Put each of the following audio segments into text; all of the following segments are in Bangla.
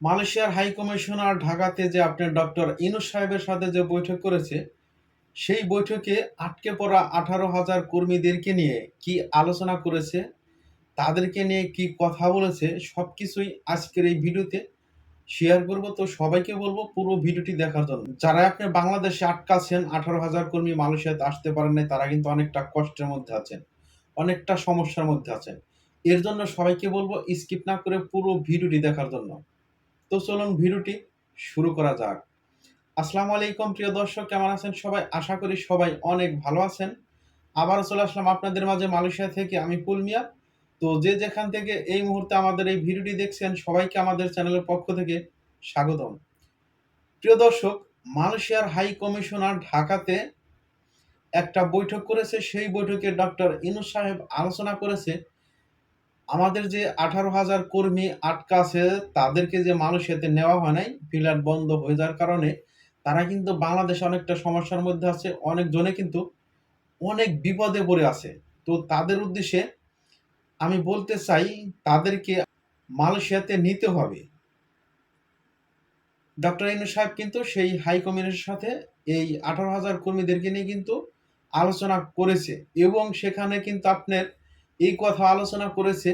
মালয়েশিয়ার হাই কমিশনার ঢাকাতে যে আপনার ডক্টর ইনুস সাহেবের সাথে যে বৈঠক করেছে, সেই বৈঠকে আটকে পড়া আঠারো হাজার কর্মীদেরকে নিয়ে কি আলোচনা করেছে, তাদেরকে নিয়ে কি কথা বলেছে, সব কিছুই আজকের এই ভিডিওতে শেয়ার করব। তো সবাইকে বলব পুরো ভিডিওটি দেখার জন্য। যারা আপনি বাংলাদেশে আটকাছেন আঠারো হাজার কর্মী মালয়েশিয়াতে আসতে পারেন নাই, তারা কিন্তু অনেকটা কষ্টের মধ্যে আছেন, অনেকটা সমস্যার মধ্যে আছেন। এর জন্য সবাইকে বলব স্কিপ না করে পুরো ভিডিওটি দেখার জন্য। তো চলুন ভিডিওটি শুরু করা যাক। আসসালামু আলাইকুম, প্রিয় দর্শক, কেমন আছেন সবাই? আশা করি সবাই অনেক ভালো আছেন। আবারও চলে আসলাম আপনাদের মাঝে মালয়েশিয়া থেকে আমি পুলমিয়া তো যে যেখান থেকে এই মুহূর্তে আমাদের এই ভিডিওটি দেখছেন, সবাইকে আমাদের চ্যানেলের পক্ষ থেকে স্বাগতম। প্রিয় দর্শক, মালয়েশিয়ার হাই কমিশনার ঢাকাতে একটা বৈঠক করেছে। সেই বৈঠকে ডক্টর ইনুস সাহেব আলোচনা করেছে। আমাদের যে আঠারো হাজার কর্মী আটকা আছে, তাদেরকে যে মালয়েশিয়াতে নেওয়া হয় নাই ফিলার বন্ধ হয়ে যাওয়ার কারণে, তারা কিন্তু বাংলাদেশে অনেকটা সমস্যার মধ্যে আছে। অনেকজনে কিন্তু অনেক বিপদে পড়ে আছে। তো তাদের উদ্দেশ্যে আমি বলতে চাই, তাদেরকে মালয়েশিয়াতে নিতে হবে। ডক্টর ইনু সাহেব কিন্তু সেই হাই কমিশনের সাথে এই আঠারো হাজার কর্মীদেরকে নিয়ে কিন্তু আলোচনা করেছে এবং সেখানে কিন্তু আপনার এই কথা আলোচনা করেছে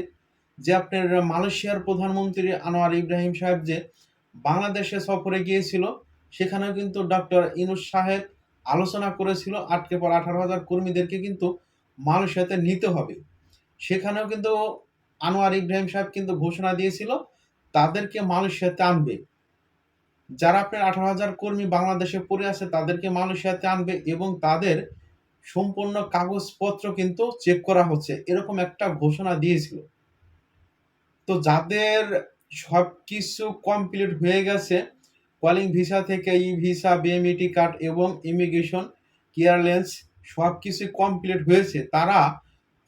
যে আপনার মালয়েশিয়ার প্রধানমন্ত্রী আনোয়ার ইব্রাহিম সাহেব যে বাংলাদেশে সফরে গিয়েছিল, সেখানেও কিন্তু ডক্টর ইনুস সাহেব আলোচনা করেছিল, আটকে পর আঠারো হাজার কর্মীদেরকে কিন্তু মালয়েশিয়াতে নিতে হবে। সেখানেও কিন্তু আনোয়ার ইব্রাহিম সাহেব কিন্তু ঘোষণা দিয়েছিল, তাদেরকে মালয়েশিয়াতে আনবে। যারা আপনার আঠারো হাজার কর্মী বাংলাদেশে পড়ে আছে, তাদেরকে মালয়েশিয়াতে আনবে এবং তাদের সম্পূর্ণ কাগজপত্র কিন্তু চেক করা হচ্ছে। এরকম একটা ঘোষণা দিয়েছিল। তো যাদের সব কিছু কমপ্লিট হয়ে গেছে কলিং ভিসা থেকে ই ভিসা বিএমইটি কার্ড এবং ইমিগ্রেশন ক্লিয়ারেন্স সব কিছু কমপ্লিট হয়েছে, তারা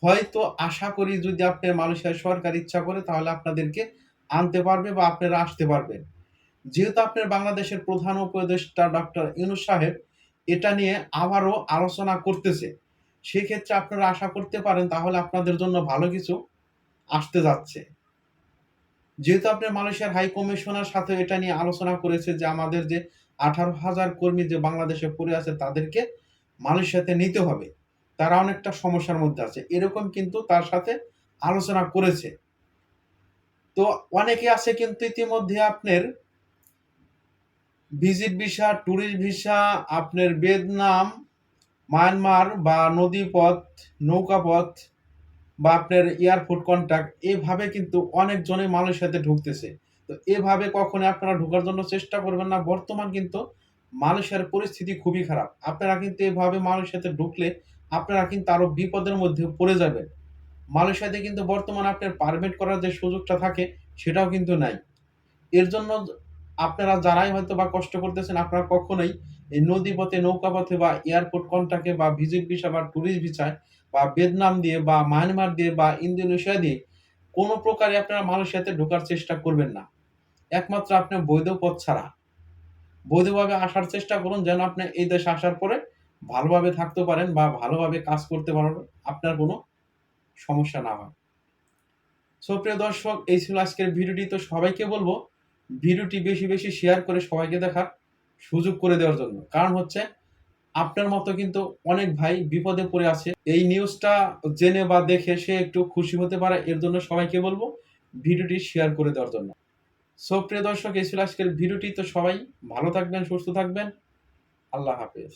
হয়তো আশা করি যদি আপনার মালয়েশিয়ার সরকার ইচ্ছা করে, তাহলে আপনাদেরকে আনতে পারবে বা আপনারা আসতে পারবেন যেহেতু আপনার বাংলাদেশের প্রধান উপদেষ্টা ডক্টর ইনুস সাহেব এটা নিয়ে আবারও আলোচনা করতেছে, সেক্ষেত্রে আপনারা আশা করতে পারেন তাহলে আপনাদের জন্য ভালো কিছু আসতে যাচ্ছে। যেহেতু আপনার মালয়েশিয়ার হাই কমিশনার সাথে এটা নিয়ে আলোচনা করেছে যে আমাদের যে আঠারো হাজার কর্মী যে বাংলাদেশে পড়ে আছে, তাদেরকে মালয়েশিয়াতে নিতে হবে। তারা অনেকটা সমস্যার মধ্যে আছে। এরকম কিন্তু তার সাথে আলোচনা করেছে। তো অনেকে আছে কিন্তু ইতিমধ্যে আপনার ভিজিট ভিসা, ট্যুরিস্ট ভিসা, আপনার ভিয়েতনাম মায়ানমার বা নদীপথ, নৌকাপথ বা আপনার এয়ারপোর্ট কন্ট্যাক্ট এভাবে কিন্তু অনেকজনে মালয়েশিয়াতে ঢুকতেছে। তো এভাবে কখনো আপনারা ঢোকার জন্য চেষ্টা করবেন না। বর্তমান কিন্তু মালয়েশিয়ার পরিস্থিতি খুবই খারাপ। আপনারা কিন্তু এভাবে মালয়েশিয়াতে ঢুকলে আপনারা কিন্তু আরও বিপদের মধ্যে পড়ে যাবেন। মালয়েশিয়াতে কিন্তু বর্তমান আপনার পারমিট করার যে সুযোগটা থাকে, সেটাও কিন্তু নাই। এর জন্য আপনারা যারাই হয়তো বা কষ্ট করতেছেন, আপনারা কখনোই এই নদী পথে, নৌকা পথে বা এয়ারপোর্ট কন্ট্রাক্টে বা ভিজিট ভিসা বা ট্যুরিস্ট ভিসায় বা ভিয়েতনাম দিয়ে বা মায়ানমার দিয়ে বা ইন্দোনেশিয়া দিয়ে কোনো প্রকারে আপনারা মালয়েশিয়াতে ঢোকার চেষ্টা করবেন না। একমাত্র আপনার বৈধ পথ ছাড়া। বৈধভাবে আসার চেষ্টা করুন যেন আপনি এই দেশে আসার পরে ভালোভাবে থাকতে পারেন বা ভালোভাবে কাজ করতে পারেন, আপনার কোনো সমস্যা না হয়। সো প্রিয় দর্শক, এই ছিল আজকের ভিডিওটি। তো সবাইকে বলব ভিডিওটি বেশি বেশি শেয়ার করে সবাইকে দেখার সুযোগ করে দেওয়ার জন্য। কারণ হচ্ছে, আপনার মতো কিন্তু অনেক ভাই বিপদে পড়ে আছে। এই নিউজটা জেনে বা দেখে সে একটু খুশি হতে পারে, এর জন্য সবাইকে বলব, ভিডিওটি শেয়ার করে দেওয়ার জন্য। সো প্রিয় দর্শক, এই ছিল আজকের ভিডিওটি। তো সবাই ভালো থাকবেন, সুস্থ থাকবেন। আল্লাহ হাফেজ।